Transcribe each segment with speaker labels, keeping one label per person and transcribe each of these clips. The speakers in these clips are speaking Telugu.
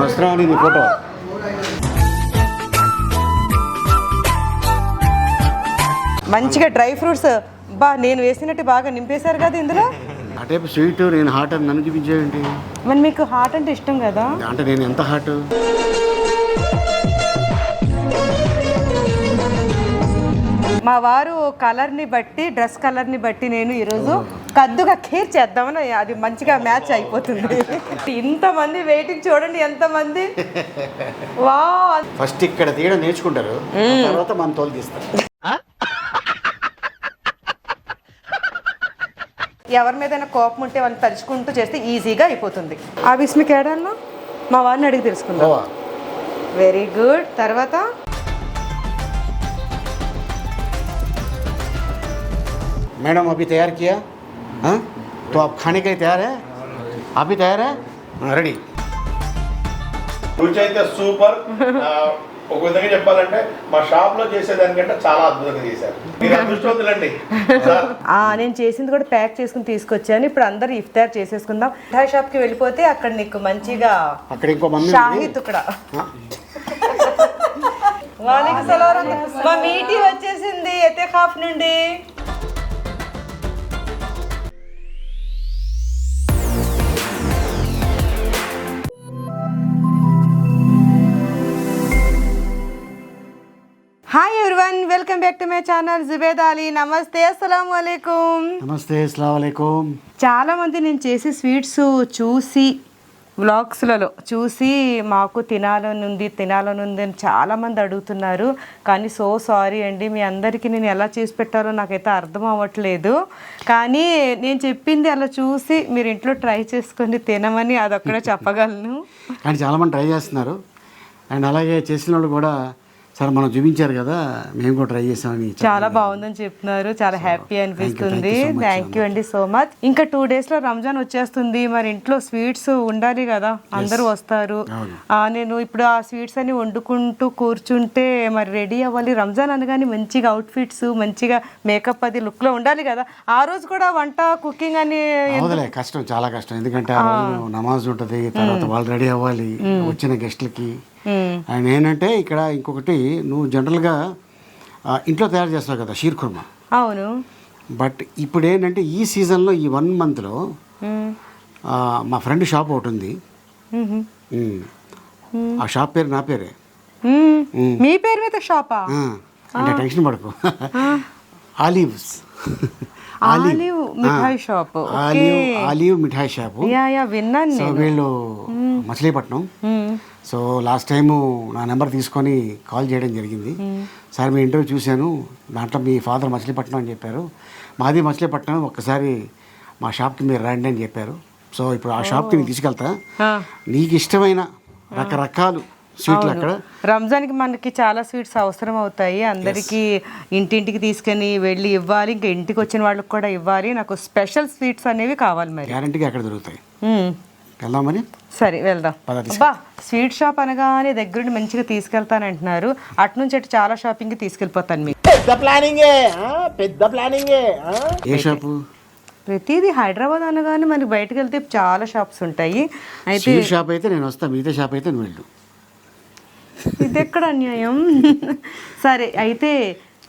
Speaker 1: వస్తున్నామని నీ ఫోటో.
Speaker 2: మంచిగా డ్రై ఫ్రూట్స్. బా నేను వేసినట్టు బాగా నింపేశారు కదా ఇందులో?
Speaker 1: టైప్ స్వీట్ నేను హాట్ అని నన్ను చూపించేయండి
Speaker 2: మరి మీకు హాట్ అంటే ఇష్టం కదా?
Speaker 1: అంటే నేను ఎంత హాట్?
Speaker 2: మా వారు కలర్ని బట్టి డ్రెస్ కలర్ని బట్టి నేను ఈరోజు కద్దుగా ఖీర్ చేద్దామని అది మంచిగా మ్యాచ్ అయిపోతుంది. ఇంతమంది వెయిటింగ్ చూడండి ఎంతమంది. వా
Speaker 1: ఫస్ట్ ఇక్కడ తీయడం నేర్చుకుంటారు. తర్వాత మన తోలు తీస్తారు.
Speaker 2: ఎవరి మీదైనా కోపం ఉంటే వాళ్ళని తరుచుకుంటూ చేస్తే ఈజీగా అయిపోతుంది. ఆ విస్మిక్ ఏడాల్లో మా వారిని అడిగి తెలుసుకుందాం. వెరీ గుడ్ తర్వాత?
Speaker 1: मैडम अभी तैयार किया हाँ तो आप खाने के लिए तैयार है आप भी तैयार है हाँ, रेडी
Speaker 3: రుచి అయితే సూపర్ ఆ, ఒక విధంగా చెప్పాలంటే మా షాప్ లో చేసేదానికంటే చాలా అద్భుతంగా చేశారు మీరు అదృష్టవంతులండి సార్
Speaker 2: ఆ, నేను చేసింది కూడా ప్యాక్ చేసుకుని తీసుకొచ్చాను ఇప్పుడు అందరు ఇఫ్తార్ చేసేసుకుందాం మిఠాయి షాప్కి వెళ్ళిపోతే అక్కడ నీకు మంచిగా
Speaker 1: అక్కడ ఇంకో మమ్మీ
Speaker 2: షాహీ
Speaker 1: ఉంది.
Speaker 2: తుక్కడ
Speaker 1: ఆ,
Speaker 2: వాలేకుం సలాం మా మీటి వచ్చేసింది ఎతేఖాఫ్ నుండి Hi everyone welcome back to my channel Zubed Ali నమస్తే అస్సలం వాలేకుమ్
Speaker 1: నమస్తే అస్సలం
Speaker 2: చాలా మంది నేను చేసే స్వీట్స్ చూసి వ్లాగ్స్లలో చూసి మాకు తినాలనుంది తినాలనుంది అని చాలా మంది అడుగుతున్నారు. కానీ సో సారీ అండి మీ అందరికీ నేను ఎలా చేసి పెట్టాలో నాకైతే అర్థం అవ్వట్లేదు. కానీ నేను చెప్పింది అలా చూసి మీరు ఇంట్లో ట్రై చేసుకొని తినమని అదొక్కడే చెప్పగలను.
Speaker 1: కానీ చాలామంది ట్రై చేస్తున్నారు. అండ్ అలాగే చేసిన వాళ్ళు కూడా సరే మనం చూపించారు కదా మేము కూడా ట్రై చేసామని
Speaker 2: చాలా బాగుందని చెప్తున్నారు. చాలా హ్యాపీ అనిపిస్తుంది. థ్యాంక్ యూ అండి సో మచ్ ఇంకా టూ డేస్లో రంజాన్ వచ్చేస్తుంది. మరి ఇంట్లో స్వీట్స్ ఉండాలి కదా అందరూ వస్తారు. నేను ఇప్పుడు ఆ స్వీట్స్ అన్ని వండుకుంటూ కూర్చుంటే మరి రెడీ అవ్వాలి. రంజాన్ అనగానే మంచిగా అవుట్ఫిట్స్ మంచిగా మేకప్ అది లుక్లో ఉండాలి కదా. ఆ రోజు కూడా వంట కుకింగ్ అని
Speaker 1: కష్టం చాలా కష్టం. ఎందుకంటే నమాజ్ ఉంటుంది తర్వాత వాళ్ళు రెడీ అవ్వాలి వచ్చిన గెస్ట్లకి. అండ్ ఏంటంటే ఇక్కడ ఇంకొకటి నువ్వు జనరల్గా ఇంట్లో తయారు చేస్తావు కదా షీర్ కుర్మా
Speaker 2: అవును.
Speaker 1: బట్ ఇప్పుడు ఏంటంటే ఈ సీజన్లో ఈ వన్ మంత్లో. మా ఫ్రెండ్ షాప్ ఒకటి ఉంది. ఆ షాప్ పేరు నా పేరే.
Speaker 2: మీ పేరు మీద షాపా?
Speaker 1: అంటే టెన్షన్ పడకు. ఆలివ్స్.
Speaker 2: ఆలివ్. మిఠాయి షాప్.
Speaker 1: ఆలివ్ ఆలివ్ మిఠాయి షాపు.
Speaker 2: యా యా విన్నాను
Speaker 1: సో వీళ్ళు మచిలీపట్నం. సో లాస్ట్ టైము నా నెంబర్ తీసుకొని కాల్ చేయడం జరిగింది. సార్ మీ ఇంటర్వ్యూ చూశాను. దాంట్లో మీ ఫాదర్ మచిలీపట్నం అని చెప్పారు. మాది మచిలీపట్నం. ఒక్కసారి మా షాప్కి మీరు రండి అని చెప్పారు. సో ఇప్పుడు ఆ షాప్కి నేను తీసుకెళ్తా. నీకు ఇష్టమైన రకరకాలు స్వీట్లు అక్కడ?
Speaker 2: రంజాన్కి మనకి చాలా స్వీట్స్ అవసరం అవుతాయి. అందరికీ ఇంటింటికి తీసుకొని వెళ్ళి ఇవ్వాలి. ఇంకా ఇంటికి వచ్చిన వాళ్ళకి కూడా ఇవ్వాలి. నాకు స్పెషల్ స్వీట్స్ అనేవి కావాలి మరి.
Speaker 1: గ్యారంటీగా అక్కడ దొరుకుతాయి.
Speaker 2: మ్మ్.
Speaker 1: వెళ్దామని
Speaker 2: సరే వెళ్దాం.
Speaker 1: పద.
Speaker 2: అబ్బా స్వీట్ షాప్ అనగానే దగ్గరుండి మంచిగా తీసుకెళ్తానంటున్నారు. అటు నుంచి అటు చాలా షాపింగ్కి తీసుకెళ్ళిపోతాను మీకు
Speaker 1: ఏ షాపు?
Speaker 2: ప్రతిదీ హైదరాబాద్ అనగానే మనకి బయటకు వెళ్తే చాలా షాప్స్ ఉంటాయి. అయితే
Speaker 1: స్వీట్ షాప్ అయితే నేను వస్తాను మిగతా షాప్ అయితే నువ్వు వెళ్ళు.
Speaker 2: ఇది ఎక్కడ అన్యాయం? సరే అయితే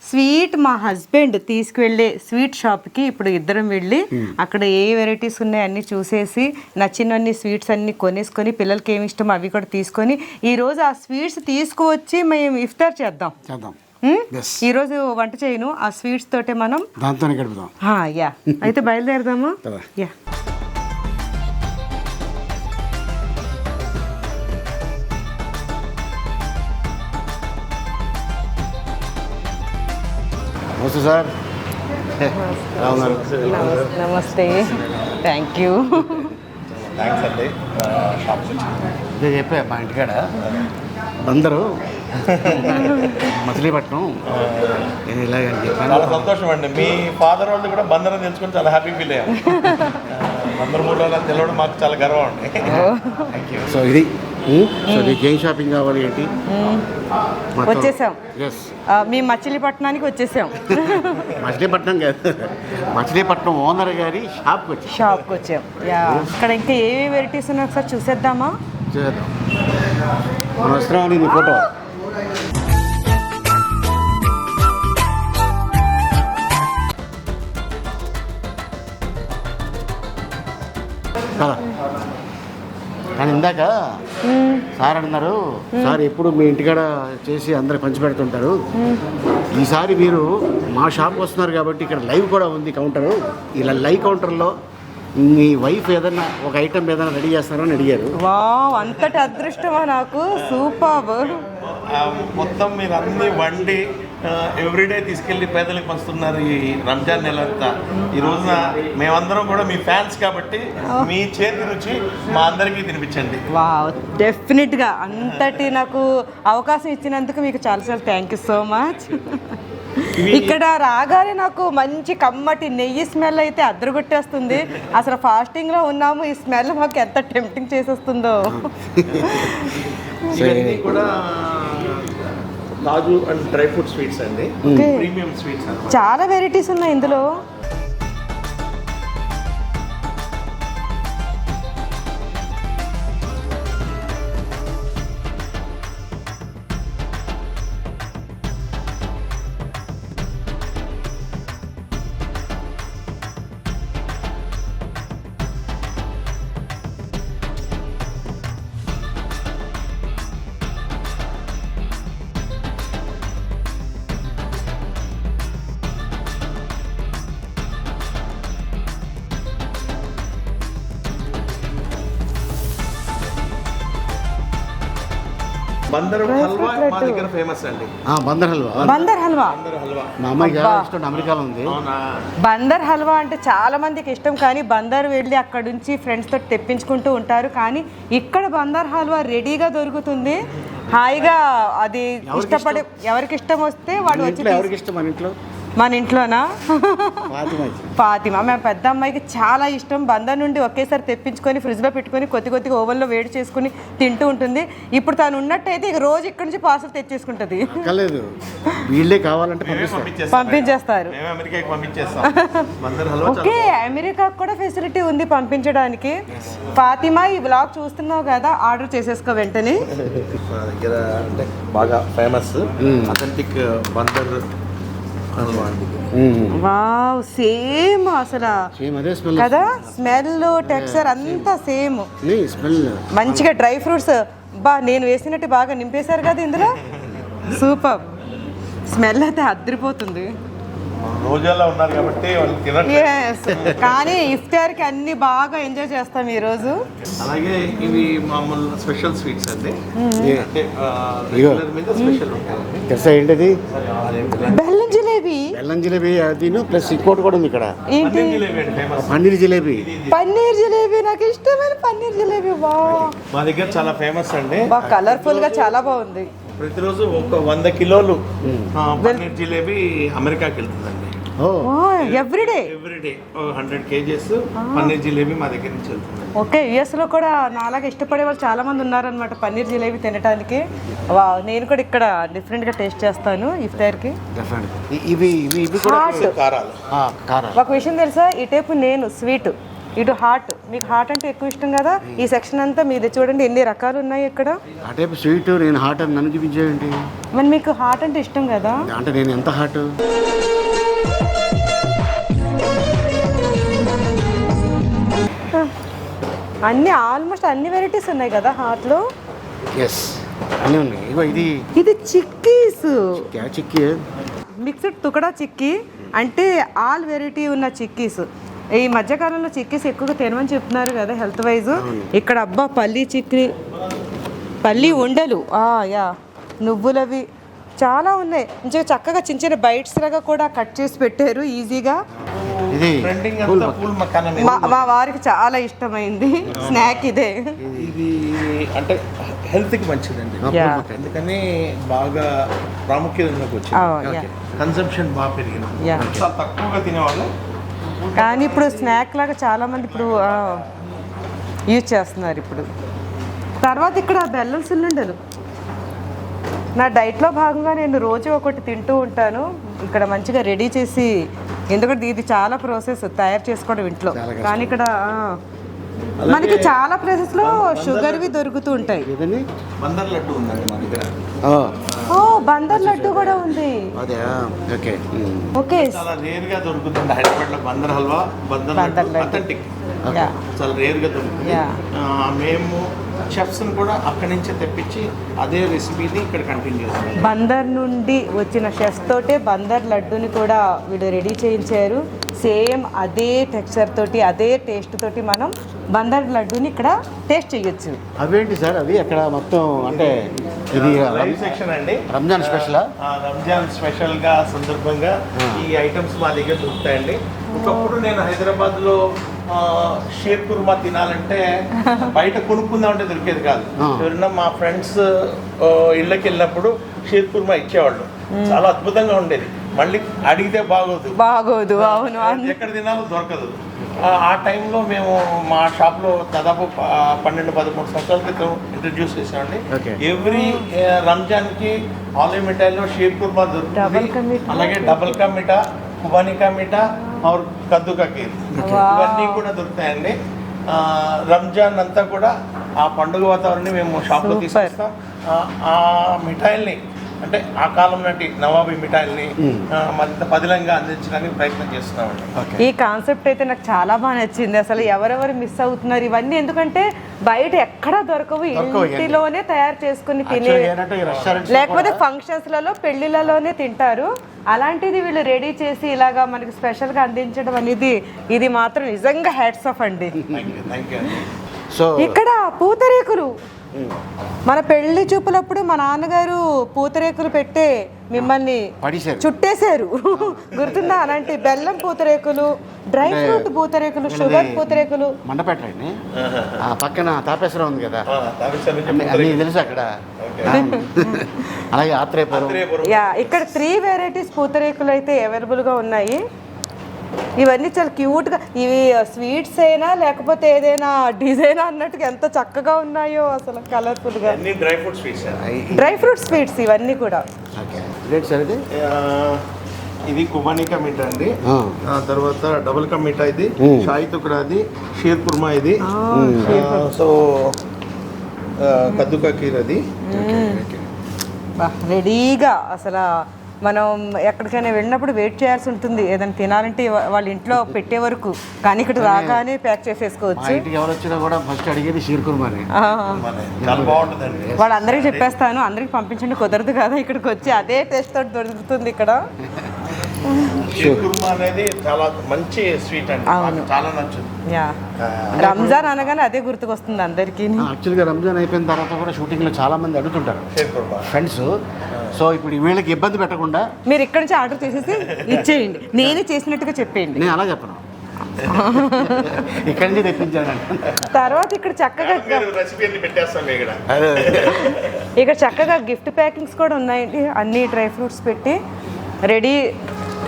Speaker 2: స్వీట్ మా హస్బెండ్ తీసుకువెళ్ళే స్వీట్ షాప్కి ఇప్పుడు ఇద్దరం వెళ్ళి అక్కడ ఏ వెరైటీస్ ఉన్నాయో అన్నీ చూసేసి నచ్చినన్ని స్వీట్స్ అన్ని కొనేసుకొని పిల్లలకి ఏమి ఇష్టం అవి కూడా తీసుకొని ఈరోజు ఆ స్వీట్స్ తీసుకువచ్చి మేము ఇఫ్తార్ చేద్దాం.
Speaker 1: చేద్దాం.
Speaker 2: ఈరోజు వంట చేయను. ఆ స్వీట్స్ తోటే మనం
Speaker 1: దాంతోనే గడుపుదాం.
Speaker 2: యా. అయితే బయలుదేరదాము. యా.
Speaker 1: నమస్తే సార్. ఎలా ఉన్నారు
Speaker 2: నమస్- నమస్తే థ్యాంక్ యూ
Speaker 3: థ్యాంక్స్ అండి వచ్చి.
Speaker 1: ఇదే చెప్పా మా ఇంటికాడ బందరు మచిలీపట్నం. నేను ఇలాగని చెప్పాను.
Speaker 3: చాలా సంతోషం అండి. మీ ఫాదర్ వాళ్ళు కూడా బందరం తెలుసుకొని చాలా హ్యాపీ ఫీల్ అయ్యాం. బందర్ మూడు రోజులు తెలవడం మాకు చాలా గర్వం అండి.
Speaker 1: సో ఇది సో నీకు ఏం షాపింగ్ కావాలి ఏంటి?
Speaker 2: వచ్చేసాం. మేము మచిలీపట్నానికి వచ్చేసాం.
Speaker 1: మచిలీపట్నం కాదు. మచిలీపట్నం ఓనర్ గారి షాప్కి వచ్చి.
Speaker 2: షాప్కి వచ్చాం. యా. ఇక్కడ ఇంకా ఏమేమి వెరైటీస్ ఉన్నాయి ఒకసారి చూసేద్దామా?
Speaker 1: చేద్దాం మనం వస్తున్నామని నీ ఫోటో కదా. ఇందాక సార్ అన్నారు సార్ ఎప్పుడు మీ ఇంటికాడ చేసి అందరు పంచి పెడుతుంటారు. ఈసారి మీరు మా షాప్కి వస్తున్నారు కాబట్టి ఇక్కడ లైవ్ కూడా ఉంది కౌంటరు. ఇలా లైవ్ కౌంటర్లో మీ వైఫ్ ఏదన్నా ఒక ఐటెం ఏదైనా రెడీ చేస్తారని అడిగారు.
Speaker 2: వావ్ అంతటి అదృష్టమా నాకు? సూపర్.
Speaker 3: మొత్తం మీరు అన్ని వండి ఎవ్రీడే తీసుకెళ్ళి పేదలకు పంచుతున్నారు ఈ రంజాన్ నెల అంతా. ఈ రోజున మేమందరం కూడా మీ ఫ్యాన్స్ కాబట్టి మీ చేతి రుచి మా అందరికీ తినిపించండి.
Speaker 2: వావ్ డెఫినెట్గా అంతటి నాకు అవకాశం ఇచ్చినందుకు మీకు చాలా చాలా థ్యాంక్ యూ సో మచ్ ఇక్కడ రాగానే నాకు మంచి కమ్మటి నెయ్యి స్మెల్ అయితే అద్దరుగొట్టేస్తుంది. అసలు ఫాస్టింగ్లో ఉన్నాము ఈ స్మెల్ మాకు ఎంత టెంప్టింగ్ చేసేస్తుందో.
Speaker 3: కూడా కాజు అండ్ డ్రై ఫ్రూట్ స్వీట్స్ అండి. ప్రీమియం స్వీట్స్
Speaker 2: చాలా వెరైటీస్ ఉన్నాయి ఇందులో.
Speaker 3: బందరు హల్వా మా. దగ్గర ఫేమస్ అండి.
Speaker 1: ఆ, బందర్ హల్వా.
Speaker 2: బందర్ హల్వా?
Speaker 3: బందరు హల్వా.
Speaker 1: మా. ఇష్టం అమెరికాలో ఉంది.
Speaker 3: అవునా?
Speaker 2: బందర్ హల్వా అంటే చాలా మందికి ఇష్టం కానీ బందర్ వెళ్ళి అక్కడ నుంచి ఫ్రెండ్స్ తోటి తెప్పించుకుంటూ ఉంటారు. కానీ ఇక్కడ బందర్ హల్వా రెడీగా దొరుకుతుంది. హాయిగా అది ఇష్టపడే ఎవరికి ఇష్టం వస్తే వాడు వచ్చి
Speaker 1: ఎవరికి ఇష్టం మన ఇంట్లో?
Speaker 2: మన ఇంట్లోనా?
Speaker 1: ఫాతిమా?
Speaker 2: మేము పెద్ద అమ్మాయికి చాలా ఇష్టం. బందర్ నుండి ఒకేసారి తెప్పించుకొని ఫ్రిడ్జ్లో పెట్టుకొని కొద్ది కొద్దిగా ఓవెన్లో వేడి చేసుకుని తింటూ ఉంటుంది. ఇప్పుడు తను ఉన్నట్టయితే ఇక రోజు ఇక్కడ నుంచి పార్సల్ తెచ్చేసుకుంటుంది.
Speaker 1: వీళ్ళే కావాలంటే
Speaker 2: పంపించేస్తారు. ఓకే అమెరికాకు కూడా ఫెసిలిటీ ఉంది పంపించడానికి. ఫాతిమా ఈ బ్లాగ్ చూస్తున్నావు కదా ఆర్డర్ చేసేసుకో వెంటనే.
Speaker 3: మా దగ్గర అంటే బాగా famous authentic Bandar
Speaker 2: wow same అసలు.
Speaker 1: సేమ్ అదే స్మెల్
Speaker 2: కదా? స్మెల్ టెక్స్చర్ అంతా సేమ్.
Speaker 1: స్మెల్.
Speaker 2: మంచిగా డ్రై ఫ్రూట్స్ బా నేను వేసినట్టు బాగా నింపేశారు కదా ఇందులో? సూపర్. స్మెల్ అయితే అద్దరిపోతుంది
Speaker 3: రోజాల్లో ఉన్నారు కాబట్టి వాళ్ళు తినట్లేదు
Speaker 2: ఎస్ కానీ ఇఫ్తార్కి అన్ని బాగా ఎంజాయ్ చేస్తాం ఈరోజు.
Speaker 3: అలాగే ఇవి మామూలు స్పెషల్ స్వీట్స్ అండి.
Speaker 1: ఏంటిది?
Speaker 2: బెల్లం జిలేబీ.
Speaker 1: బెల్లం జిలేబీ అదిను ప్లస్ ఇంకోటి కూడా ఉంది ఇక్కడ.
Speaker 2: ఏంటి?
Speaker 3: పన్నీర్ జిలేబీ
Speaker 1: పన్నీర్ జిలేబీ.
Speaker 2: పన్నీర్ జిలేబీ నాకు ఇష్టమైన పన్నీర్ జిలేబీ. వా
Speaker 3: మా దగ్గర చాలా ఫేమస్ అండి.
Speaker 2: బా కలర్ఫుల్గా చాలా బాగుంది.
Speaker 3: ప్రతిరోజు ఒక వంద కిలోలు ఆ, పన్నీర్ జిలేబీ అమెరికాకి వెళ్తుందండి.
Speaker 1: ఓ.
Speaker 2: Everyday
Speaker 3: everyday hundred kgs paneer jalebi మా దగ్గర నుంచి వెళ్తుంది
Speaker 2: ఓకే యుఎస్లో కూడా నాలాగా ఇష్టపడే వాళ్ళు చాలా మంది ఉన్నారనమాట పన్నీర్ జిలేబీ తినడానికి వా నేను కూడా ఇక్కడ డిఫరెంట్గా టేస్ట్ చేస్తాను
Speaker 1: ఇఫ్తార్కి ఇవి ఇవి ఇవి కూడా
Speaker 3: కారాలు.
Speaker 2: ఒక విషయం తెలుసా? ఇటేపు నేను స్వీట్. ఇటు హాట్ మీకు హాట్ అంటే ఎక్కువ ఇష్టం కదా? ఈ సెక్షన్ అంతా మీది చూడండి ఎన్ని రకాలు ఉన్నాయి ఇక్కడ?
Speaker 1: స్వీట్ నేను హాట్ అని నన్ను చూపించేయండి
Speaker 2: మరి మీకు హాట్ అంటే ఇష్టం కదా?
Speaker 1: అంటే నేను ఎంత హాట్
Speaker 2: అన్ని ఆల్మోస్ట్ అన్ని వెరైటీస్ ఉన్నాయి కదా హాట్లో
Speaker 1: ఎస్ అన్నీ ఉన్నాయి. ఇగో ఇది
Speaker 2: ఇది చిక్కీస్.
Speaker 1: చిక్కి.
Speaker 2: మిక్స్డ్ తుకడా చిక్కీ అంటే ఆల్ వెరైటీ ఉన్న చిక్కీస్. ఈ మధ్యకాలంలో చిక్కీస్ ఎక్కువగా తినమని చెప్తున్నారు కదా హెల్త్ వైజ్. ఇక్కడ అబ్బా పల్లి చిక్కీ పల్లి ఉండలు. ఆ, యా. నువ్వులవి చాలా ఉన్నాయి. మంచిగా చక్కగా చిన్న చిన్న బైట్స్ లాగా కూడా కట్ చేసి పెట్టారు ఈజీగా.
Speaker 1: ఇది
Speaker 3: ట్రెండింగ్ అంతా పూల్ మకానం
Speaker 2: మా వారికి చాలా ఇష్టమైంది. స్నాక్ ఇదే.
Speaker 3: ఇది అంటే హెల్త్కి మంచిదండి. అందుకని బాగా
Speaker 2: yeah.
Speaker 3: కన్సంప్షన్ బాగా పెరిగింది. చాలా తక్కువగా తినేవాళ్ళు.
Speaker 2: కానీ ఇప్పుడు స్నాక్ లాగా చాలా మంది ఇప్పుడు యూజ్ చేస్తున్నారు ఇప్పుడు. తర్వాత ఇక్కడ బెల్లం సున్నుండలు. నా డైట్లో భాగంగా నేను రోజు ఒకటి తింటూ ఉంటాను. ఇక్కడ మంచిగా రెడీ చేసి ఎందుకంటే ఇది చాలా ప్రాసెస్ తయారు చేసుకోవడం ఇంట్లో. కానీ ఇక్కడ మనకి చాలా ప్లేసెస్లో షుగర్వి దొరుకుతూ ఉంటాయి.
Speaker 3: బందర్ లడ్డు ఉందండి మా దగ్గర.
Speaker 1: ఓ,
Speaker 2: బందర్ లడ్డు కూడా ఉంది.
Speaker 1: అదే ఓకే.
Speaker 2: ఓకే.
Speaker 3: చాలా రేర్గా దొరుకుతుంది హైదరాబాద్లో బందర్ హల్వా బందర్ లడ్డు. అథెంటిక్
Speaker 2: యా
Speaker 3: చాలా రేర్గా దొరుకుతుంది మేము చెఫ్స్ కూడా అక్కడి నుంచే తెప్పించి అదే రెసిపీని ఇక్కడ కంటిన్యూ చేస్తాం
Speaker 2: బందర్ నుండి వచ్చిన షెఫ్ తోటే బందర్ లడ్డుని కూడా వీళ్ళు రెడీ చేయించారు. సేమ్ అదే టెక్స్చర్ తోటి అదే టేస్ట్ తోటి మనం బందర్ లడ్డుని ఇక్కడ టేస్ట్ చేయొచ్చు.
Speaker 1: అవేంటి సార్? అవి అక్కడ మొత్తం అంటే ఇది
Speaker 3: లైవ్ సెక్షన్ అండి.
Speaker 1: రంజాన్ స్పెషలా
Speaker 3: ఆ, రంజాన్ స్పెషల్గా సందర్భంగా ఈ ఐటమ్స్ మా దగ్గర దొరుకుతాయండి. ఒకప్పుడు నేను హైదరాబాద్లో ఆ, షీర్ కుర్మా తినాలంటే బయట కొనుక్కుందామంటే దొరికేది కాదు.
Speaker 1: ఆ.
Speaker 3: ఎవరైనా మా ఫ్రెండ్స్ ఇళ్ళకి వెళ్ళినప్పుడు షీర్ కుర్మా ఇచ్చేవాళ్ళు. చాలా అద్భుతంగా ఉండేది. మళ్ళీ అడిగితే బాగోదు.
Speaker 2: బాగోదు అవును అవును.
Speaker 3: ఎక్కడ తినాలో దొరకదు. ఆ- ఆ టైంలో మేము మా షాప్లో దాదాపు పన్నెండు పదమూడు సంవత్సరాల క్రితం ఇంట్రడ్యూస్ చేసామండి. ఎవ్రీ రంజాన్కి ఆలయ మిఠాయిలో షీర్ కుర్మా దొరుకుతుంది. అలాగే డబల్ కా మిఠా కుబానీ కా మిఠా और కద్దు కా కీర్. ఇవన్నీ కూడా దొరుకుతాయండి ఆ, రంజాన్ అంతా కూడా ఆ పండుగ వాతావరణాన్ని మేము షాప్లో. తీసుకొస్తాం ఆ- ఆ మిఠాయిల్ని అంటే ఆ కాలం నాటి నవాబీ మిఠాయిల్ని మరింత పదిలంగా అందించడానికి ప్రయత్నం చేస్తున్నామండి.
Speaker 1: ఓకే.
Speaker 2: ఈ కాన్సెప్ట్ అయితే నాకు చాలా బాగా నచ్చింది. అసలు ఎవరెవరు మిస్ అవుతున్నారు ఇవన్నీ? ఎందుకంటే బయట ఎక్కడా దొరకవు. ఇంటిలోనే తయారు చేసుకుని తినే లేకపోతే ఫంక్షన్స్లలో పెళ్ళిళ్ళలోనే తింటారు. అలాంటిది వీళ్ళు రెడీ చేసి ఇలాగా మనకి స్పెషల్గా అందించడం అనేది ఇది మాత్రం నిజంగా హ్యాట్స్ ఆఫ్ అండి.
Speaker 1: సో
Speaker 2: ఇక్కడ పూతరేకులు. మన పెళ్ళి చూపులప్పుడు మా నాన్నగారు పూతరేకులు పెట్టే మిమ్మల్ని చుట్టేశారు. గుర్తుందా? అలాంటి బెల్లం
Speaker 1: pootharekulu
Speaker 2: dry fruit
Speaker 1: pootharekulu
Speaker 2: sugar pootharekulu.
Speaker 1: Mandapeta అండి ఆ పక్కన తాపేశ్వరం ఉంది కదా. తెలుసు అక్కడ. అలాగే ఆత్రేయపురం.
Speaker 2: యా ఇక్కడ త్రీ వెరైటీస్ పూతరేకులు అయితే అవైలబుల్గా ఉన్నాయి. ఇవన్నీ చాలా క్యూట్గా ఇవి స్వీట్స్ అయినా లేకపోతే ఏదైనా డిజైన్ అన్నట్టుగా ఎంత చక్కగా ఉన్నాయో అసలు కలర్ఫుల్గా
Speaker 3: అన్ని dry fruit sweets
Speaker 2: dry fruit sweets ఇవన్నీ కూడా.
Speaker 1: ఇది
Speaker 3: ఇది కుబానికా మీఠా అండి.
Speaker 1: ఆ.
Speaker 3: తర్వాత డబుల్ కా మీఠా ఇది. షాయి తుకడా అది షీర్ కుర్మా ఇది. సో ఆ, కద్దు కా కీర్ అది.
Speaker 2: బా, రెడీగా అసలు మనం ఎక్కడికైనా వెళ్ళినప్పుడు వెయిట్ చేయాల్సి ఉంటుంది. ఏదైనా తినాలంటే వాళ్ళ ఇంట్లో పెట్టే వరకు. కానీ ఇక్కడ రాగానే ప్యాక్ చేసేసుకోవచ్చు.
Speaker 1: ఇంటికి ఎవరు వచ్చినా కూడా ఫస్ట్ అడిగేది షీర్ కుర్మాని.
Speaker 2: ఆ.
Speaker 3: మన చాలా బాగుంటుందండి.
Speaker 2: వాళ్ళందరికీ చెప్పేస్తాను. అందరికి పంపించండి. కుదరదు కదా ఇక్కడికి వచ్చి. అదే టేస్ట్ తోటి దొరుకుతుంది ఇక్కడ.
Speaker 3: కుర్మా అనేది చాలా మంచి స్వీట్ అండి.
Speaker 2: అవును.
Speaker 3: నాకు చాలా
Speaker 2: యా. రంజాన్ అనగానే అదే గుర్తుకొస్తుంది అందరికీ.
Speaker 1: యాక్చువల్గా రంజాన్ అయిపోయిన తర్వాత కూడా షూటింగ్లో చాలా మంది అడుగుతుంటారు. ఫ్రెండ్స్ సో ఇప్పుడు వీళ్ళకి ఇబ్బంది పెట్టకుండా
Speaker 2: మీరు ఇక్కడి నుంచి ఆర్డర్ చేసేసి ఇచ్చేయండి. నేనే చేసినట్టుగా చెప్పేయండి.
Speaker 1: నేను అలా చెప్పను. ఇక్కడి నుంచి తెప్పించాను.
Speaker 2: తర్వాత ఇక్కడ చక్కగా
Speaker 3: ఇక్కడ
Speaker 2: చక్కగా గిఫ్ట్ ప్యాకింగ్స్ కూడా ఉన్నాయండి. అన్ని డ్రై ఫ్రూట్స్ పెట్టి రెడీ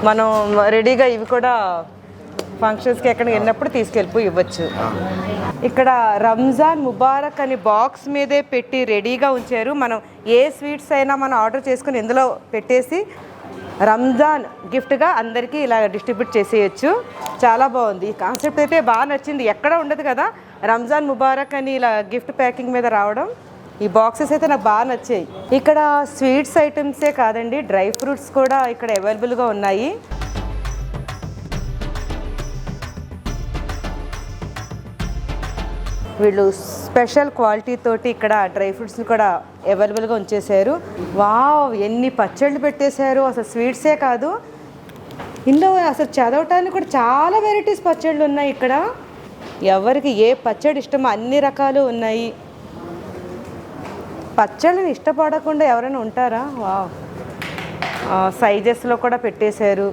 Speaker 2: మనం రెడీగా ఇవి కూడా ఫంక్షన్స్కి ఎక్కడికి వెళ్ళినప్పుడు తీసుకెళ్ళిపోయి ఇవ్వచ్చు. ఇక్కడ రంజాన్ ముబారక్ అని బాక్స్ మీదే పెట్టి రెడీగా ఉంచారు. మనం ఏ స్వీట్స్ అయినా మనం ఆర్డర్ చేసుకుని ఇందులో పెట్టేసి రంజాన్ గిఫ్ట్గా అందరికీ ఇలా డిస్ట్రిబ్యూట్ చేసేయచ్చు. చాలా బాగుంది. ఈ కాన్సెప్ట్ అయితే బాగా నచ్చింది. ఎక్కడ ఉండదు కదా? రంజాన్ ముబారక్ అని ఇలా గిఫ్ట్ ప్యాకింగ్ మీద రావడం. ఈ బాక్సెస్ అయితే నాకు బాగా నచ్చాయి. ఇక్కడ స్వీట్స్ ఐటమ్సే కాదండి డ్రై ఫ్రూట్స్ కూడా ఇక్కడ అవైలబుల్గా ఉన్నాయి. వీళ్ళు స్పెషల్ క్వాలిటీ తోటి ఇక్కడ డ్రై ఫ్రూట్స్ని కూడా అవైలబుల్గా ఉంచేశారు. వావ్ ఎన్ని పచ్చళ్ళు పెట్టేశారు అసలు స్వీట్సే కాదు. ఇందులో అసలు చదవటానికి కూడా చాలా వెరైటీస్ పచ్చళ్ళు ఉన్నాయి ఇక్కడ. ఎవరికి ఏ పచ్చడి ఇష్టమో అన్ని రకాలు ఉన్నాయి. పచ్చళ్ళని ఇష్టపడకుండా ఎవరైనా ఉంటారా? వావ్. సైజెస్లో కూడా పెట్టేశారు.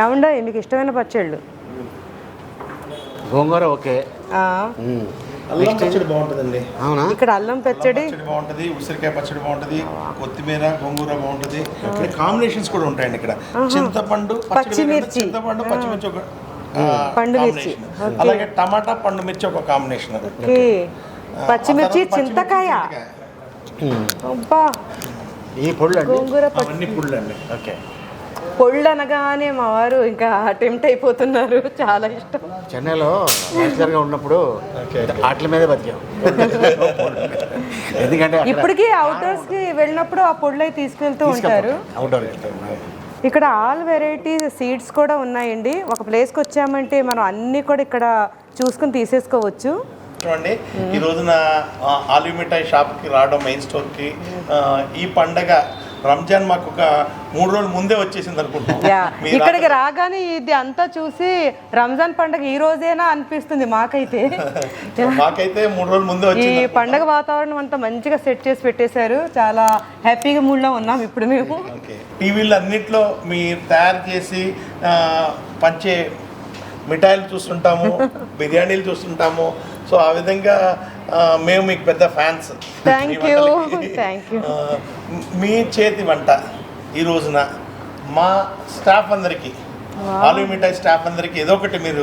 Speaker 2: ఏమండో? మీకు ఇష్టమైన పచ్చళ్ళు?
Speaker 1: గోంగూర ఓకే.
Speaker 2: ఆ,
Speaker 1: మ్మ్.
Speaker 3: అల్లం పచ్చడి బాగుంటుందండి.
Speaker 1: అవునా?
Speaker 2: ఇక్కడ అల్లం పచ్చడి.
Speaker 3: పచ్చడి బాగుంటది ఉసిరికాయ పచ్చడి బాగుంటది కొత్తిమీర గోంగూర బాగుంటది. ఇక్కడ కాంబినేషన్స్ కూడా ఉంటాయండి ఇక్కడ. చింతపండు
Speaker 2: పచ్చిమిర్చి.
Speaker 3: చింతపండు పచ్చిమిర్చి ఒక ఆ,
Speaker 2: పండు మిర్చి.
Speaker 3: అలాగే టమాటా పండు మిర్చి ఒక కాంబినేషన్
Speaker 2: పచ్చిమిర్చి చింతకాయ. అబ్బా.
Speaker 1: ఈ పొళ్ళు
Speaker 2: గోంగూర
Speaker 3: పుళ్ళు అండి
Speaker 1: ఓకే.
Speaker 2: పొళ్ళు అనగానే మా వారు ఇంకా టెంప్ట్ అయిపోతున్నారు. చాలా ఇష్టం.
Speaker 1: చెన్నైలో బ్యాచిలర్గా ఉన్నప్పుడు ఆటల మీదే బతికాం. ఎందుకంటే
Speaker 2: ఇప్పటికీ అవుట్డోర్స్కి వెళ్ళినప్పుడు ఆ పొళ్ళు అయి తీసుకెళ్తూ. ఉంటారు.
Speaker 1: అవుట్డోర్
Speaker 2: ఇక్కడ ఆల్ వెరైటీ సీడ్స్ కూడా ఉన్నాయండి. ఒక ప్లేస్కి వచ్చామంటే మనం అన్నీ కూడా ఇక్కడ చూసుకుని తీసేసుకోవచ్చు.
Speaker 3: చూడండి. ఈ రోజున ఆ, ఆలు మిఠాయి షాప్కి రావడం మెయిన్ స్టోర్కి ఈ పండగ రంజాన్ మాకు ఒక మూడు రోజుల ముందే వచ్చేసింది అనుకుంటాం
Speaker 2: యా
Speaker 3: మీరు
Speaker 2: ఇక్కడికి రాగానే ఇది అంతా చూసి రంజాన్ పండగ ఈ రోజేనా అనిపిస్తుంది మాకైతే.
Speaker 3: మాకైతే మూడు రోజుల ముందే
Speaker 2: ఈ పండగ వాతావరణం అంతా మంచిగా సెట్ చేసి పెట్టేశారు. చాలా హ్యాపీగా మూడ్లో ఉన్నాం ఇప్పుడు మేము.
Speaker 3: టీవీలు అన్నిట్లో మీరు తయారు చేసి పంచే మిఠాయిలు చూస్తుంటాము బిర్యానీలు చూస్తుంటాము సో ఆ విధంగా మేము మీకు పెద్ద fans.
Speaker 2: Thank you. Thank you.
Speaker 3: మీ చేతి వంట ఈ రోజున మా స్టాఫ్ అందరికీ ఆలు మిఠాయి స్టాఫ్ అందరికీ ఏదో ఒకటి మీరు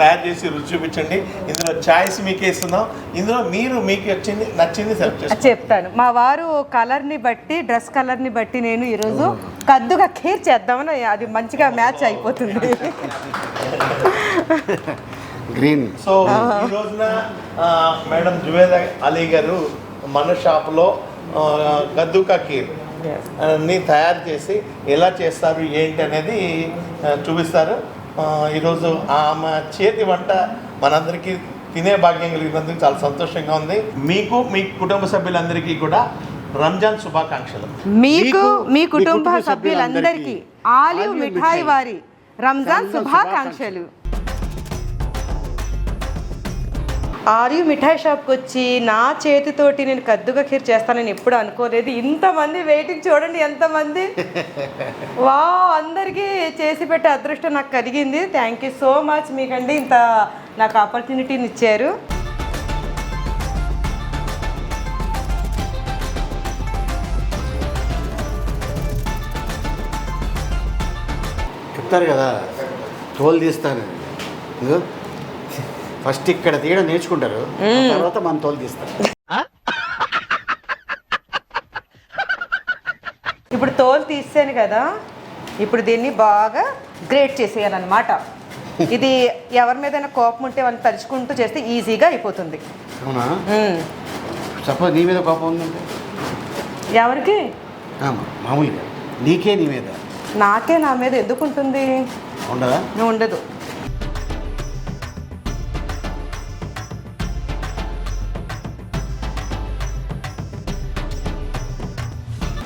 Speaker 3: తయారు చేసి రుచి చూపించండి. ఇందులో ఛాయిస్ మీకే ఇస్తున్నాం. ఇందులో మీరు మీకు వచ్చింది నచ్చింది సెలెక్ట్
Speaker 2: చెప్తాను. మా వారు కలర్ని బట్టి డ్రెస్ కలర్ని బట్టి నేను ఈరోజు కద్దుగా ఖీర్ చేద్దామని అది మంచిగా మ్యాచ్ అయిపోతుంది.
Speaker 1: గ్రీన్
Speaker 3: సో ఈ రోజున మేడం జువేద అలీ గారు మన షాప్లో గద్దుకా కీర్ అన్ని తయారు చేసి ఎలా చేస్తారు ఏంటి అనేది చూపిస్తారు. ఆ, ఈరోజు ఆమె చేతి వంట మనందరికీ తినే భాగ్యం కలిగినందుకు చాలా సంతోషంగా ఉంది. మీకు మీ కుటుంబ సభ్యులందరికీ కూడా రంజాన్ శుభాకాంక్షలు.
Speaker 2: మీకు మీ కుటుంబ సభ్యులందరికీ ఆలివ్ మిఠాయి వారి రంజాన్ శుభాకాంక్షలు. ఆలివ్ మిఠాయి షాప్కి వచ్చి నా చేతితోటి నేను కద్దుగా ఖీర్ చేస్తానని ఎప్పుడు అనుకోలేదు. ఇంతమంది వెయిటింగ్ చూడండి ఎంతమంది. వా అందరికీ చేసి పెట్టే అదృష్టం నాకు కలిగింది. థ్యాంక్ యూ సో మచ్ మీకండి ఇంత నాకు ఆపర్చునిటీని ఇచ్చారు.
Speaker 1: చెప్తారు కదా తోలు తీస్తాను ఫస్ట్ ఇక్కడ తీయడం నేర్చుకుంటారు. తర్వాత మన తోలు తీస్తారు
Speaker 2: ఇప్పుడు తోలు తీసాను కదా ఇప్పుడు దీన్ని బాగా గ్రేట్ చేసేయాలన్నమాట. ఇది ఎవరి మీదైనా కోపం ఉంటే వాళ్ళని తరుచుకుంటూ చేస్తే ఈజీగా అయిపోతుంది.
Speaker 1: అవునా. సపోజ్ నీ మీద కోపం ఉందంటే?
Speaker 2: ఎవరికి?
Speaker 1: మామూలుగా. నీకే నీ మీద.
Speaker 2: నాకే నా మీద ఎందుకు ఉంటుంది?
Speaker 1: ఉండదా?
Speaker 2: ఉండదు.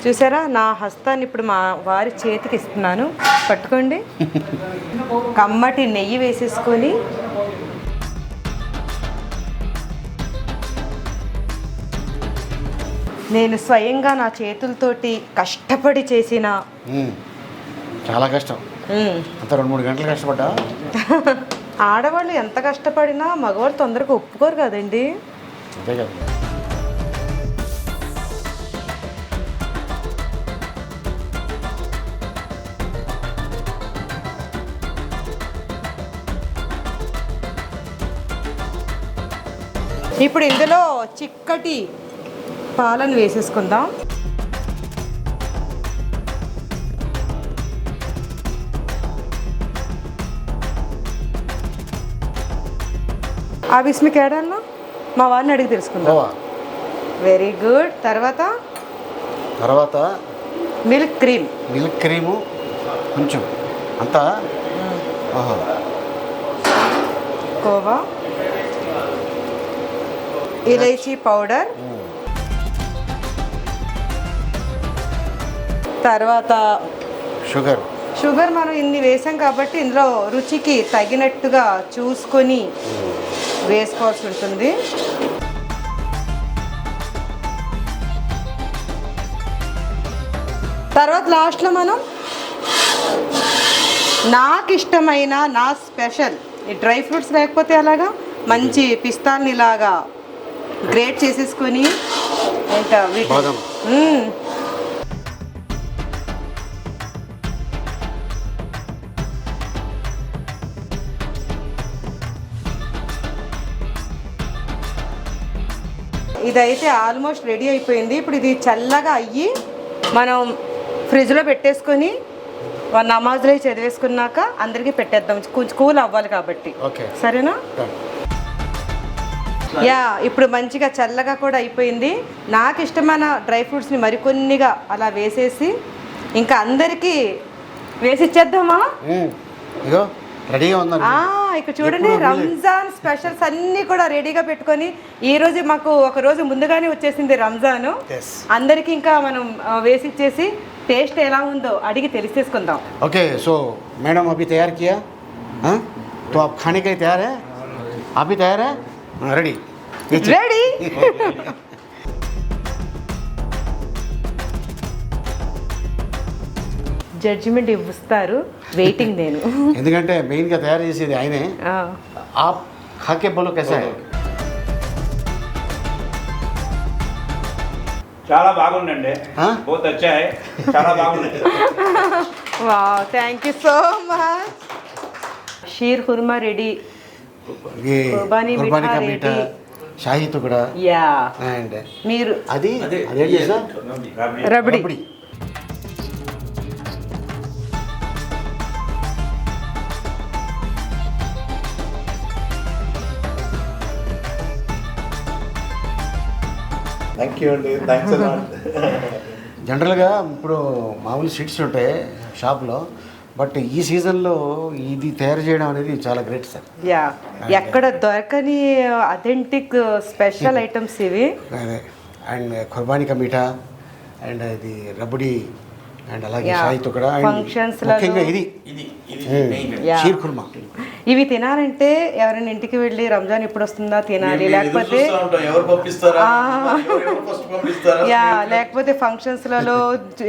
Speaker 2: చూసారా? నా హస్తాన్ని ఇప్పుడు మా వారి చేతికి ఇస్తున్నాను. పట్టుకోండి. కమ్మటి నెయ్యి వేసేసుకొని. నేను స్వయంగా నా చేతులతోటి కష్టపడి చేసిన.
Speaker 1: చాలా కష్టం. అంత రెండు మూడు గంటలు కష్టపడ్డా?
Speaker 2: ఆడవాళ్ళు ఎంత కష్టపడినా మగవాళ్ళు తొందరగా ఒప్పుకోరు కదండి.
Speaker 1: అంతే కదా.
Speaker 2: ఇప్పుడు ఇందులో చిక్కటి పాలను వేసేసుకుందాం. ఆ విస్మికి ఏడాల్లో మా వారిని అడిగి తెలుసుకుందాం. వెరీ గుడ్ తర్వాత
Speaker 1: తర్వాత
Speaker 2: మిల్క్ క్రీమ్.
Speaker 1: మిల్క్ క్రీము కొంచెం అంతా
Speaker 2: కోవా. ఇలైచీ పౌడర్. తర్వాత
Speaker 1: షుగర్.
Speaker 2: షుగర్ మనం ఇన్ని వేసాం కాబట్టి ఇందులో రుచికి తగినట్టుగా చూసుకొని వేసుకోవాల్సి ఉంటుంది. తర్వాత లాస్ట్లో మనం నాకు ఇష్టమైన నా స్పెషల్. ఈ డ్రై ఫ్రూట్స్ లేకపోతే అలాగా మంచి పిస్తాల్ని ఇలాగా గ్రేట్ చేసేసుకొని
Speaker 1: బాదం.
Speaker 2: ఇదైతే ఆల్మోస్ట్ రెడీ అయిపోయింది. ఇప్పుడు ఇది చల్లగా అయ్యి మనం ఫ్రిడ్జ్లో పెట్టేసుకొని నమాజులు చదివేసుకున్నాక అందరికీ పెట్టేద్దాం. కొంచెం కూల్ అవ్వాలి కాబట్టి.
Speaker 1: ఓకే.
Speaker 2: సరేనా? యా ఇప్పుడు మంచిగా చల్లగా కూడా అయిపోయింది. నాకు ఇష్టమైన డ్రై ఫ్రూట్స్ని మరికొన్నిగా అలా వేసేసి ఇంకా అందరికీ వేసి ఇచ్చేద్దామా ఇక్కడ చూడండి రంజాన్ స్పెషల్స్ అన్నీ కూడా రెడీగా పెట్టుకొని ఈ రోజు మాకు ఒక రోజు ముందుగానే వచ్చేసింది రంజాన్. అందరికీ ఇంకా మనం వేసి ఇచ్చేసి టేస్ట్ ఎలా ఉందో అడిగి తెలిసేసుకుందాం.
Speaker 1: ఓకే సో మేడం అభి తయారు కియా? తో ఆప్ అభి తయారే?
Speaker 2: రెడీ. జడ్జిమెంట్ ఇస్తారు వెయిటింగ్ నేను.
Speaker 1: ఎందుకంటే మెయిన్గా తయారు చేసేది ఆయనే.
Speaker 2: ఆ.
Speaker 1: ఖాకే కసా.
Speaker 4: చాలా బాగుండండి వచ్చాయి. చాలా బాగుంది.
Speaker 2: Wow thank you so much sheer khurma ready.
Speaker 1: ये
Speaker 2: कुर्बानी
Speaker 1: कुर्बानी का
Speaker 2: मीठा
Speaker 1: मीठा
Speaker 2: रेडी।
Speaker 1: शाही टुकड़ा
Speaker 2: యా
Speaker 1: అండ్
Speaker 2: మీరు
Speaker 1: అది అదేం చేసా
Speaker 2: రబడి
Speaker 1: రబడి
Speaker 3: థ్యాంక్ యూ అండి థ్యాంక్స్
Speaker 1: జనరల్గా ఇప్పుడు మామూలు స్వీట్స్ ఉంటాయి షాప్లో బట్ ఈ సీజన్లో ఇది తయారు చేయడం అనేది చాలా గ్రేట్ సార్.
Speaker 2: యా ఎక్కడ దొరకని అథెంటిక్ స్పెషల్ ఐటమ్స్ ఇవి.
Speaker 1: అదే. And qurbani ka meetha and ఇది రబడి అండ్ అలాగే ముఖ్యంగా ఇది
Speaker 3: ఇది.
Speaker 1: షీర్ కుర్మా.
Speaker 2: ఇవి తినాలంటే ఎవరైనా ఇంటికి వెళ్ళి రంజాన్ ఎప్పుడు వస్తుందా తినాలి లేకపోతే యా లేకపోతే ఫంక్షన్స్లలో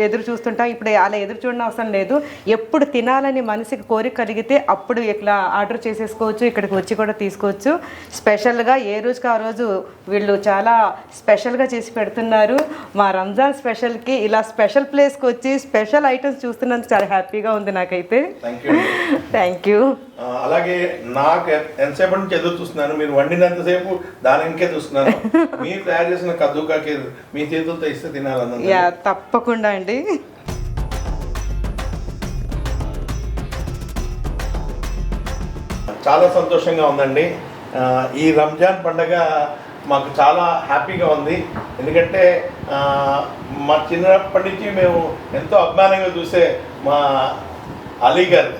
Speaker 2: ఎదురు చూస్తుంటాం. ఇప్పుడు అలా ఎదురు చూడడం అవసరం లేదు. ఎప్పుడు తినాలని మనసుకి కోరిక కలిగితే అప్పుడు ఇట్లా ఆర్డర్ చేసేసుకోవచ్చు ఇక్కడికి వచ్చి కూడా తీసుకోవచ్చు. స్పెషల్గా ఏ రోజుకి ఆ రోజు వీళ్ళు చాలా స్పెషల్గా చేసి పెడుతున్నారు. మా రంజాన్ స్పెషల్కి ఇలా స్పెషల్ ప్లేస్కి వచ్చి స్పెషల్ ఐటమ్స్ చూస్తున్నందుకు చాలా హ్యాపీగా ఉంది నాకైతే.
Speaker 3: థ్యాంక్ యూ అలాగే నాకు ఎ- ఎంతసేపటి నుంచి ఎదురు చూస్తున్నాను మీరు వండినంతసేపు దాని ఇంకే చూస్తున్నాను మీరు తయారు చేసిన కద్దుకాకి మీ చేతులతో ఇస్తే తినాలన్నది
Speaker 2: యా తప్పకుండా అండి.
Speaker 3: చాలా సంతోషంగా ఉందండి. ఈ రంజాన్ పండగ మాకు చాలా హ్యాపీగా ఉంది. ఎందుకంటే మా చిన్నప్పటి నుంచి మేము ఎంతో అభిమానంగా చూసే మా అలీ గారు.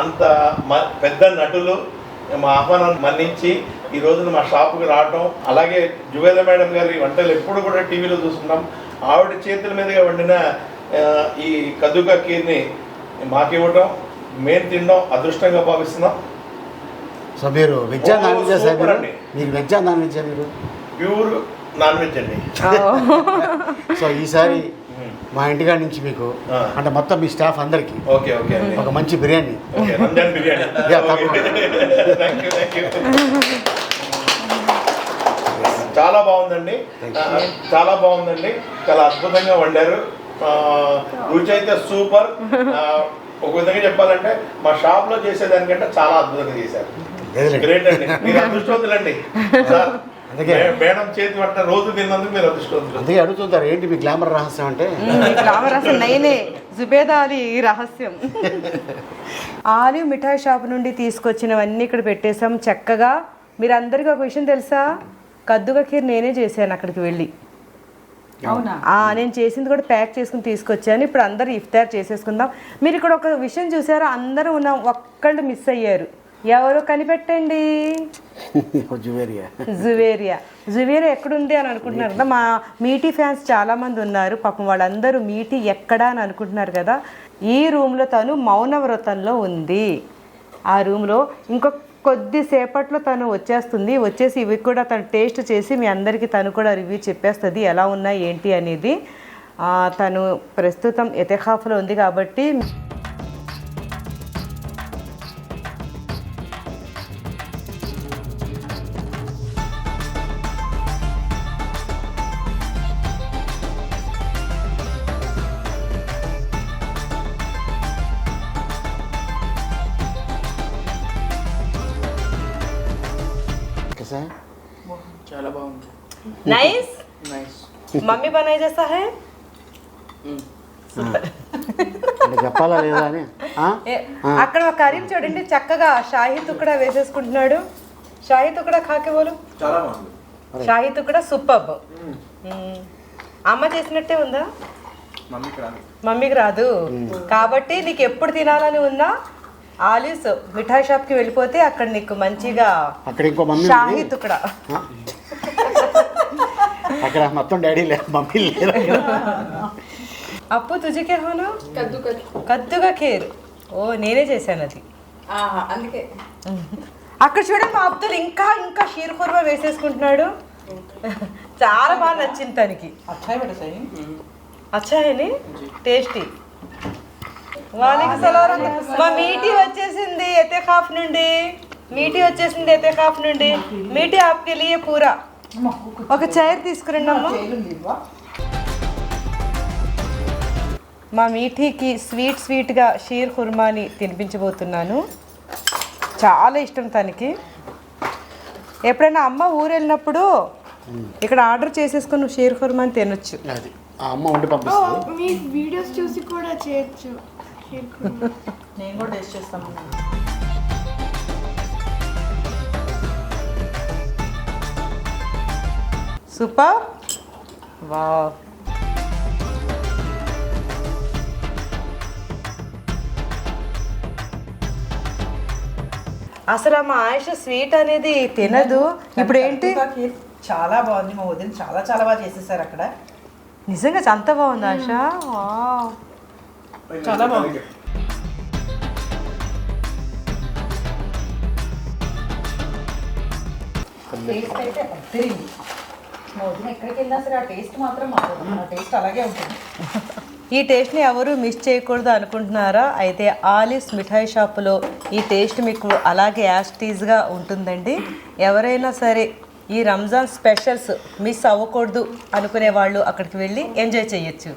Speaker 3: అంత పెద్ద నటులు. మా ఆహ్వానాన్ని మన్నించి ఈ రోజున మా షాపుకి రావటం అలాగే జువేద మేడం గారి వంటలు ఎప్పుడు కూడా టీవీలో చూస్తున్నాం ఆవిడ చేతుల మీదుగా వండిన ఈ కదుక కీర్ని మాకు ఇవ్వటం మేము తినడం అదృష్టంగా భావిస్తున్నాం.
Speaker 1: సో మీరు వెజ్జా నాన్ వెజ్జా సార్ మీరు?
Speaker 3: అండి.
Speaker 1: మీరు వెజ్జా నాన్ వెజ్జా మీరు?
Speaker 3: ప్యూర్ నాన్ వెజ్ అండి
Speaker 1: సో ఈసారి మా ఇంటికాడ నుంచి మీకు. అంటే మొత్తం మీ స్టాఫ్ అందరికి
Speaker 3: ఓకే ఓకే
Speaker 1: ఒక మంచి బిర్యానీ.
Speaker 3: చాలా బాగుందండి. చాలా బాగుందండి. చాలా అద్భుతంగా వండారు. రుచి అయితే సూపర్. ఒక విధంగా చెప్పాలంటే మా షాప్లో చేసేదానికంటే చాలా అద్భుతంగా చేశారు. గ్రేట్ అండి మీరు అదృష్టవంతులండి. సార్
Speaker 1: అందుకే.
Speaker 3: మే- మేడం చేతి వంట రోజు తిన్నందుకు మీరు అదృష్టవంతులు.
Speaker 1: అందుకే అడుగుతుంటారు ఏంటి మీ గ్లామర్ రహస్యం అంటే?
Speaker 2: నైనే రహస్యం ఆలివ్ మిఠాయి షాప్ నుండి తీసుకొచ్చినవన్నీ ఇక్కడ పెట్టేసాం చక్కగా మీరు అందరికీ ఒక విషయం తెలుసా? కద్దుక ఖీర్ నేనే చేశాను అక్కడికి వెళ్ళి.
Speaker 5: అవునా?
Speaker 2: ఆ, నేను చేసింది కూడా ప్యాక్ చేసుకుని తీసుకొచ్చాను. ఇప్పుడు అందరూ ఇఫ్తార్ చేసేసుకుందాం. మీరు ఇక్కడ ఒక విషయం చూసారా? అందరూ ఉన్నాం ఒక్కళ్ళు మిస్ అయ్యారు. ఎవరో కనిపెట్టండి?
Speaker 1: జువేరియా.
Speaker 2: జువేరియా. జువేరియా ఎక్కడుంది అని అనుకుంటున్నారు కదా? మా మీటీ ఫ్యాన్స్ చాలా మంది ఉన్నారు. పాపం వాళ్ళందరూ మీటీ ఎక్కడా అని అనుకుంటున్నారు కదా? ఈ రూమ్లో తను మౌన వ్రతంలో ఉంది. ఆ రూమ్లో ఇంకొక కొద్దిసేపట్లో తను వచ్చేస్తుంది. వచ్చేసి ఇవి కూడా తను టేస్ట్ చేసి మీ అందరికీ తను కూడా రివ్యూ చెప్పేస్తుంది. ఎలా ఉన్నాయి ఏంటి అనేది తను ప్రస్తుతం ఎతెఖాఫ్లో ఉంది కాబట్టి నైస్
Speaker 4: నైస్
Speaker 2: మమ్మీ बनाई जैसा है
Speaker 1: हाँ। అంటే చెప్పాలా లేదా అని ఆ?
Speaker 2: ఏ, అక్కడ ఒక కరీం చూడండి చక్కగా షాహీ తుక్కడా వేసేసుకుంటున్నాడు షాహీ తుక్కడా కాకే బోలు
Speaker 3: చాలా బాగుంది
Speaker 2: షాహీ తుక్కడా సూపర్ అమ్మ చేసినట్టే ఉందా
Speaker 3: మమ్మీకి రాదు
Speaker 2: మమ్మీకి రాదు కాబట్టి నీకు ఎప్పుడు తినాలని ఉందా ఆలిస్ మిఠాయి షాప్ కి వెళ్ళిపోతే అక్కడ నీకు మంచిగా
Speaker 1: అక్కడ ఇంకో మమ్మీ
Speaker 2: షాహీ
Speaker 1: ఉంది.
Speaker 2: తుక్కడా
Speaker 1: ఆ? అక్కడ మొత్తం డాడీ లేదు మమ్మీ లేదు.
Speaker 2: అప్పు తుజకే హోను? కద్దుగా ఖేర్? ఓ నేనే చేశాను అది.
Speaker 5: అందుకే.
Speaker 2: అక్కడ చూడండి మా అబ్దుల్ ఇంకా ఇంకా షీర్ కుర్మా వేసేసుకుంటున్నాడు. చాలా బాగా నచ్చింది తనకి. అచ్చాయని? టేస్టీ. వాలేకుం సలాం. మా మీటి వచ్చేసింది ఎతే ఖాఫ్ నుండి. మీటి వచ్చేసింది ఎతే ఖాఫ్ నుండి. మీటి ఆప్కే లియే పూరా. ఒక చైర్ తీసుకురండి అమ్మ మా మీఠీకి స్వీట్ స్వీట్గా షీర్ కుర్మాని తినిపించబోతున్నాను. చాలా ఇష్టం తనకి. ఎప్పుడైనా అమ్మ ఊరు వెళ్ళినప్పుడు ఇక్కడ ఆర్డర్ చేసేసుకుని నువ్వు షీర్ కుర్మాని తినొచ్చు.
Speaker 1: అది. ఆ అమ్మ పంపిస్తుంది.
Speaker 6: మీ వీడియోస్ చూసి కూడా చేయొచ్చు.
Speaker 5: నేను కూడా టేస్ట్ చేస్తాను.
Speaker 2: సూపర్. వావ్. అసలు మా ఆయుష స్వీట్ అనేది తినదు. ఇప్పుడు ఏంటి?
Speaker 5: చాలా బాగుంది మా వదిన చాలా చాలా బాగా చేసేసారు అక్కడ.
Speaker 2: నిజంగా అంత బాగుంది ఆశ
Speaker 5: చాలా బాగుంది. టేస్ట్ అయితే అద్దరింది వదిన ఎక్కడికి వెళ్ళినా సరే ఆ టేస్ట్ మాత్రం మారదు. ఆ టేస్ట్ అలాగే ఉంటుంది.
Speaker 2: ఈ టేస్ట్ని ఎవరు మిస్ చేయకూడదు అనుకుంటున్నారా? అయితే ఆలిస్ మిఠాయి షాపులో ఈ టేస్ట్ మీకు అలాగే యాస్టీజ్గా ఉంటుందండి. ఎవరైనా సరే ఈ రంజాన్ స్పెషల్స్ మిస్ అవ్వకూడదు అనుకునే వాళ్ళు అక్కడికి వెళ్ళి ఎంజాయ్ చేయొచ్చు.